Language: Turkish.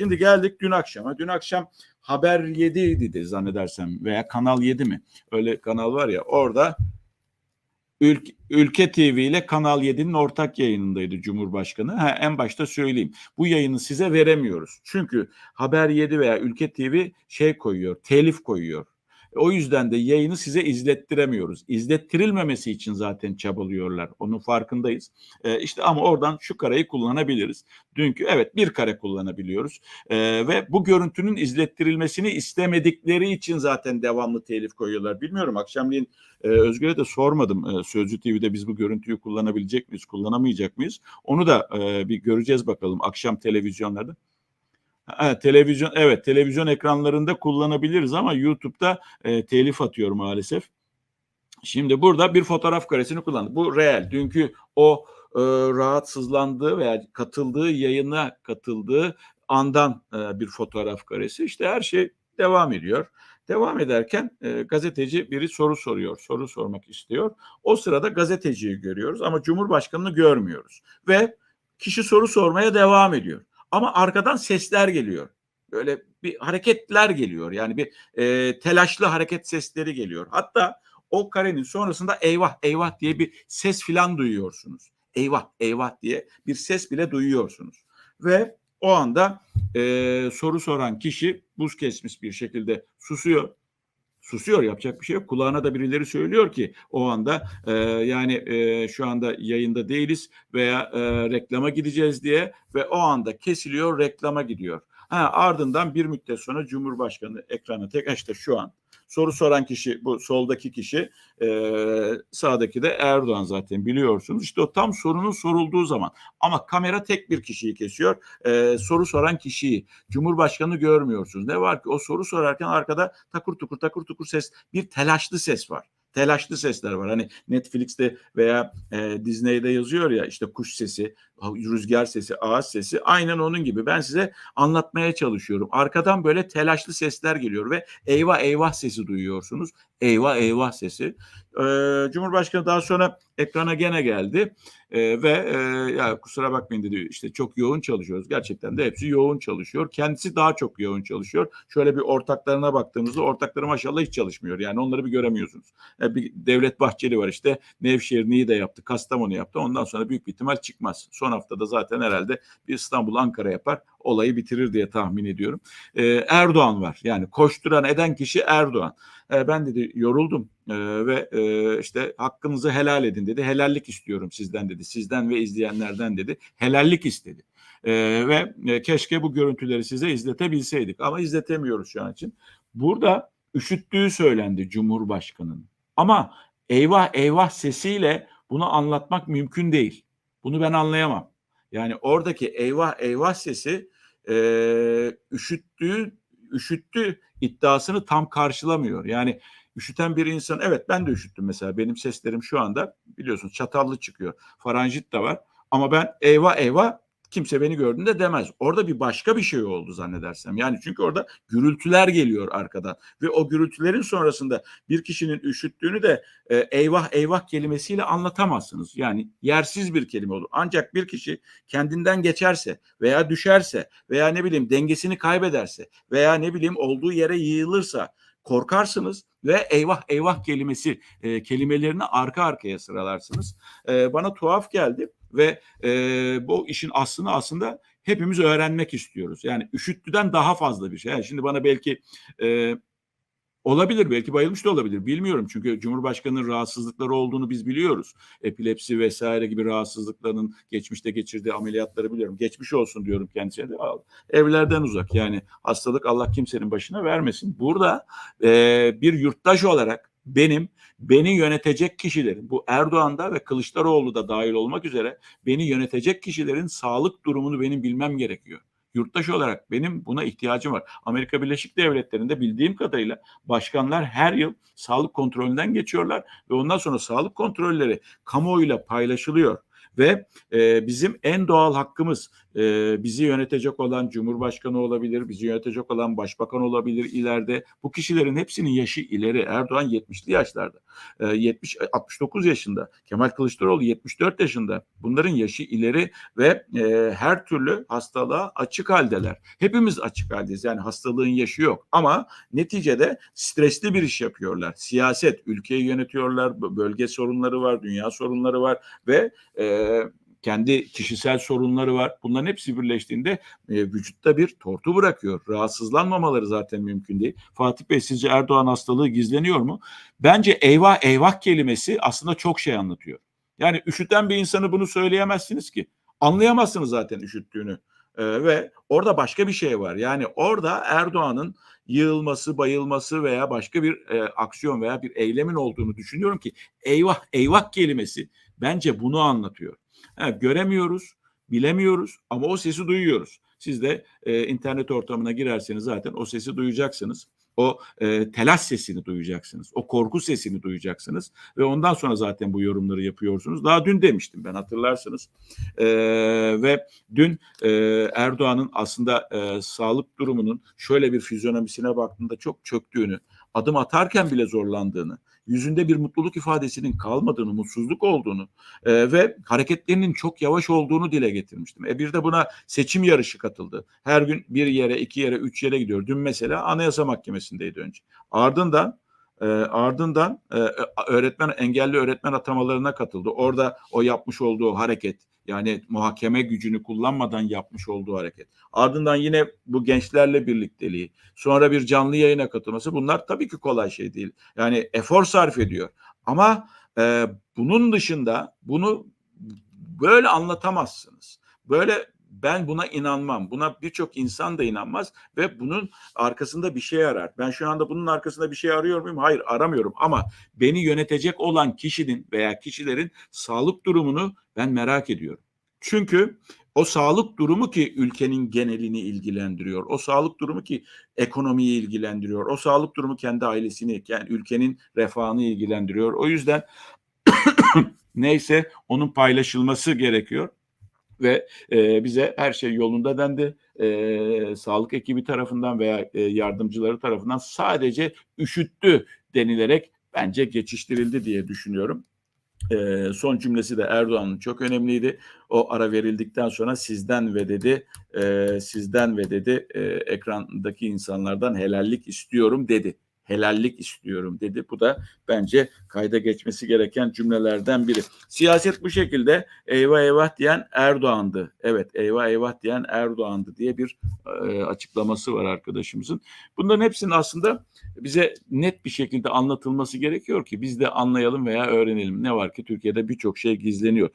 Şimdi geldik dün akşama. Dün akşam Haber 7 idi zannedersem veya Kanal 7 mi? Öyle kanal var ya orada Ülke, Ülke TV ile Kanal 7'nin ortak yayınındaydı Cumhurbaşkanı. Ha, en başta söyleyeyim. Bu yayını size veremiyoruz. Çünkü Haber 7 veya Ülke TV şey koyuyor, telif koyuyor. O yüzden de yayını size izlettiremiyoruz. İzlettirilmemesi için zaten çabalıyorlar. Onun farkındayız. Ee, işte ama oradan şu kareyi kullanabiliriz. Dünkü evet bir kare kullanabiliyoruz. Ee, ve bu görüntünün izlettirilmesini istemedikleri için zaten devamlı telif koyuyorlar. Bilmiyorum akşamleyin e, Özgür'e de sormadım. E, Sözcü TV'de biz bu görüntüyü kullanabilecek miyiz, kullanamayacak mıyız? Onu da e, bir göreceğiz bakalım akşam televizyonlarda. Ha, televizyon evet televizyon ekranlarında kullanabiliriz ama YouTube'da e, telif atıyor maalesef. Şimdi burada bir fotoğraf karesini kullandık. Bu real. Dünkü o e, rahatsızlandığı veya katıldığı yayına katıldığı andan e, bir fotoğraf karesi. İşte her şey devam ediyor. Devam ederken e, gazeteci biri soru soruyor, soru sormak istiyor. O sırada gazeteciyi görüyoruz ama Cumhurbaşkanını görmüyoruz. Ve kişi soru sormaya devam ediyor. Ama arkadan sesler geliyor. Böyle bir hareketler geliyor. Yani bir e, telaşlı hareket sesleri geliyor. Hatta o karenin sonrasında eyvah eyvah diye bir ses filan duyuyorsunuz. Eyvah eyvah diye bir ses bile duyuyorsunuz. Ve o anda e, soru soran kişi buz kesmiş bir şekilde susuyor. Susuyor yapacak bir şey yok. Kulağına da birileri söylüyor ki o anda e, yani e, şu anda yayında değiliz veya e, reklama gideceğiz diye ve o anda kesiliyor reklama gidiyor. Ha, ardından bir müddet sonra Cumhurbaşkanı ekrana tek işte şu an soru soran kişi bu soldaki kişi e, sağdaki de Erdoğan zaten biliyorsunuz. İşte o tam sorunun sorulduğu zaman ama kamera tek bir kişiyi kesiyor. E, soru soran kişiyi Cumhurbaşkanı görmüyorsunuz. Ne var ki o soru sorarken arkada takur tukur takur tukur ses bir telaşlı ses var telaşlı sesler var. Hani Netflix'te veya e, Disney'de yazıyor ya işte kuş sesi, rüzgar sesi, ağaç sesi aynen onun gibi. Ben size anlatmaya çalışıyorum. Arkadan böyle telaşlı sesler geliyor ve eyvah eyvah sesi duyuyorsunuz. Eyvah eyvah sesi. Ee, Cumhurbaşkanı daha sonra ekrana gene geldi ee, ve e, ya kusura bakmayın dedi işte çok yoğun çalışıyoruz. Gerçekten de hepsi yoğun çalışıyor. Kendisi daha çok yoğun çalışıyor. Şöyle bir ortaklarına baktığımızda ortakları maşallah hiç çalışmıyor. Yani onları bir göremiyorsunuz. Yani bir Devlet Bahçeli var işte Nevşehir Niğde yaptı, Kastamonu yaptı. Ondan sonra büyük bir ihtimal çıkmaz. Son haftada zaten herhalde bir İstanbul Ankara yapar. Olayı bitirir diye tahmin ediyorum. Ee, Erdoğan var. Yani koşturan eden kişi Erdoğan. Ee, ben dedi yoruldum ee, ve e, işte hakkınızı helal edin dedi. Helallik istiyorum sizden dedi. Sizden ve izleyenlerden dedi. Helallik istedi. Ee, ve e, keşke bu görüntüleri size izletebilseydik ama izletemiyoruz şu an için. Burada üşüttüğü söylendi Cumhurbaşkanı'nın. Ama eyvah eyvah sesiyle bunu anlatmak mümkün değil. Bunu ben anlayamam. Yani oradaki eyvah eyvah sesi e, üşüttüğü üşüttü iddiasını tam karşılamıyor. Yani üşüten bir insan evet ben de üşüttüm mesela benim seslerim şu anda biliyorsunuz çatallı çıkıyor. Faranjit de var ama ben eyvah eyvah kimse beni gördüğünde demez. Orada bir başka bir şey oldu zannedersem. Yani çünkü orada gürültüler geliyor arkadan ve o gürültülerin sonrasında bir kişinin üşüttüğünü de e, eyvah eyvah kelimesiyle anlatamazsınız. Yani yersiz bir kelime olur. Ancak bir kişi kendinden geçerse veya düşerse veya ne bileyim dengesini kaybederse veya ne bileyim olduğu yere yığılırsa korkarsınız ve eyvah eyvah kelimesi e, kelimelerini arka arkaya sıralarsınız. E, bana tuhaf geldi ve e, bu işin aslını aslında hepimiz öğrenmek istiyoruz. Yani üşüttüden daha fazla bir şey. Yani şimdi bana belki e, olabilir belki bayılmış da olabilir bilmiyorum çünkü Cumhurbaşkanı'nın rahatsızlıkları olduğunu biz biliyoruz. Epilepsi vesaire gibi rahatsızlıklarının geçmişte geçirdiği ameliyatları biliyorum. Geçmiş olsun diyorum kendisine de evlerden uzak yani hastalık Allah kimsenin başına vermesin. Burada e, bir yurttaş olarak benim beni yönetecek kişilerin bu Erdoğan'da ve Kılıçdaroğlu da dahil olmak üzere beni yönetecek kişilerin sağlık durumunu benim bilmem gerekiyor. Yurttaş olarak benim buna ihtiyacım var. Amerika Birleşik Devletleri'nde bildiğim kadarıyla başkanlar her yıl sağlık kontrolünden geçiyorlar ve ondan sonra sağlık kontrolleri kamuoyuyla paylaşılıyor ve e, bizim en doğal hakkımız e, bizi yönetecek olan Cumhurbaşkanı olabilir, bizi yönetecek olan Başbakan olabilir ileride. Bu kişilerin hepsinin yaşı ileri. Erdoğan 70'li yaşlarda, e, 70 69 yaşında, Kemal Kılıçdaroğlu 74 yaşında. Bunların yaşı ileri ve e, her türlü hastalığa açık haldeler. Hepimiz açık haldeyiz. Yani hastalığın yaşı yok ama neticede stresli bir iş yapıyorlar. Siyaset, ülkeyi yönetiyorlar, bölge sorunları var, dünya sorunları var ve e, kendi kişisel sorunları var. Bunların hepsi birleştiğinde e, vücutta bir tortu bırakıyor. Rahatsızlanmamaları zaten mümkün değil. Fatih Bey sizce Erdoğan hastalığı gizleniyor mu? Bence eyvah eyvah kelimesi aslında çok şey anlatıyor. Yani üşüten bir insanı bunu söyleyemezsiniz ki. Anlayamazsınız zaten üşüttüğünü. Ee, ve orada başka bir şey var. Yani orada Erdoğan'ın yığılması, bayılması veya başka bir e, aksiyon veya bir eylemin olduğunu düşünüyorum ki eyvah eyvah kelimesi bence bunu anlatıyor. Ha, göremiyoruz, bilemiyoruz ama o sesi duyuyoruz. Siz de e, internet ortamına girerseniz zaten o sesi duyacaksınız. O e, telaş sesini duyacaksınız. O korku sesini duyacaksınız. Ve ondan sonra zaten bu yorumları yapıyorsunuz. Daha dün demiştim ben hatırlarsınız. E, ve dün e, Erdoğan'ın aslında e, sağlık durumunun şöyle bir fizyonomisine baktığında çok çöktüğünü, adım atarken bile zorlandığını, yüzünde bir mutluluk ifadesinin kalmadığını, mutsuzluk olduğunu e, ve hareketlerinin çok yavaş olduğunu dile getirmiştim. E bir de buna seçim yarışı katıldı. Her gün bir yere, iki yere, üç yere gidiyor. Dün mesela Anayasa Mahkemesi'ndeydi önce. Ardından e, ardından e, öğretmen engelli öğretmen atamalarına katıldı. Orada o yapmış olduğu hareket yani muhakeme gücünü kullanmadan yapmış olduğu hareket. Ardından yine bu gençlerle birlikteliği, sonra bir canlı yayına katılması bunlar tabii ki kolay şey değil. Yani efor sarf ediyor. Ama e, bunun dışında bunu böyle anlatamazsınız. Böyle ben buna inanmam. Buna birçok insan da inanmaz ve bunun arkasında bir şey arar. Ben şu anda bunun arkasında bir şey arıyor muyum? Hayır, aramıyorum ama beni yönetecek olan kişinin veya kişilerin sağlık durumunu ben merak ediyorum. Çünkü o sağlık durumu ki ülkenin genelini ilgilendiriyor. O sağlık durumu ki ekonomiyi ilgilendiriyor. O sağlık durumu kendi ailesini, yani ülkenin refahını ilgilendiriyor. O yüzden neyse onun paylaşılması gerekiyor ve e, bize her şey yolunda dendi. E, sağlık ekibi tarafından veya e, yardımcıları tarafından sadece üşüttü denilerek bence geçiştirildi diye düşünüyorum. E, son cümlesi de Erdoğan'ın çok önemliydi. O ara verildikten sonra sizden ve dedi, e, sizden ve dedi e, ekrandaki insanlardan helallik istiyorum dedi. Helallik istiyorum dedi. Bu da bence kayda geçmesi gereken cümlelerden biri. Siyaset bu şekilde eyvah eyvah diyen Erdoğan'dı. Evet eyvah eyvah diyen Erdoğan'dı diye bir e, açıklaması var arkadaşımızın. Bunların hepsinin aslında bize net bir şekilde anlatılması gerekiyor ki biz de anlayalım veya öğrenelim. Ne var ki Türkiye'de birçok şey gizleniyor.